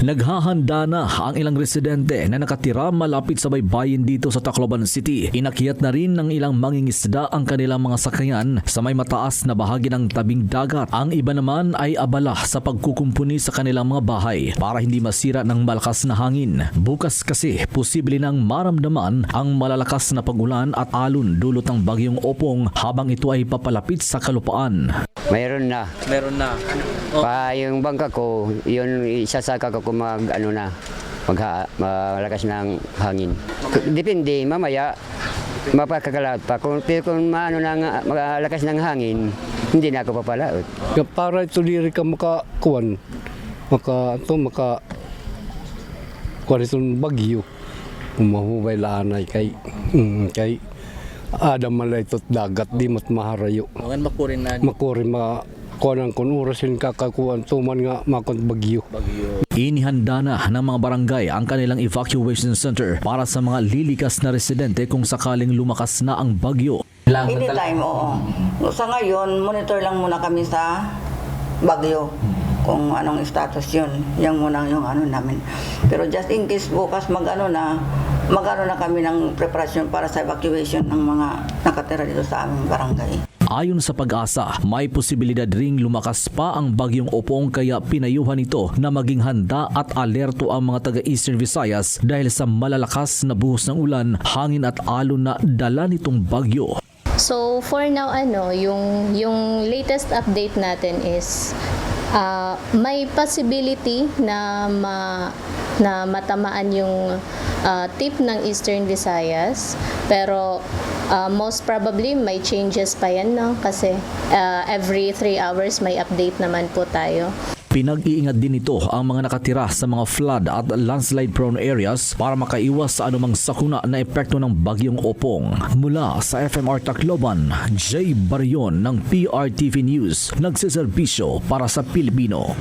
Naghahanda na ang ilang residente na nakatira malapit sa baybayin dito sa Tacloban City. Inakyat na rin ng ilang mangingisda ang kanilang mga sakayan sa may mataas na bahagi ng tabing dagat. Ang iba naman ay abala sa pagkukumpuni sa kanilang mga bahay para hindi masira ng malakas na hangin. Bukas kasi posible nang maramdaman ang malalakas na pagulan at alon dulot ng bagyong opong habang ito ay papalapit sa kalupaan. Mayroon na. Meron na. Oh. Pa yung bangka ko, yun isasaka ko mag ano na magha, malakas ng hangin. Depende, mamaya mapakakalat pa. Kung, pero kung maano ng malakas ng hangin, hindi na ako papalaot. Para ito diri ka makakuan maka to maka kuan itong bagyo umahubay laanay kay mm, kay adam malay ito't dagat di mat maharayo Mga makurin na makuri ma kuan kun urasin kakakuan tuman nga makon bagyo bagyo. Inihanda na ng mga barangay ang kanilang evacuation center para sa mga lilikas na residente kung sakaling lumakas na ang bagyo. Anytime, oo. Sa ngayon, monitor lang muna kami sa bagyo kung anong status yun. Yan muna yung ano namin. Pero just in case bukas mag-ano na, mag-ano na kami ng preparation para sa evacuation ng mga nakatira dito sa aming barangay. Ayon sa pag-asa, may posibilidad ring lumakas pa ang bagyong opong kaya pinayuhan ito na maging handa at alerto ang mga taga Eastern Visayas dahil sa malalakas na buhos ng ulan, hangin at alon na dala nitong bagyo. So for now ano, yung yung latest update natin is ah, may possibility na ma, na matamaan yung ah, tip ng Eastern Visayas pero ah, most probably may changes pa yan no kasi ah, every 3 hours may update naman po tayo. Pinag-iingat din ito ang mga nakatira sa mga flood at landslide prone areas para makaiwas sa anumang sakuna na epekto ng bagyong opong. Mula sa FMR Tacloban, Jay Barion ng PRTV News, nagsiservisyo para sa Pilipino.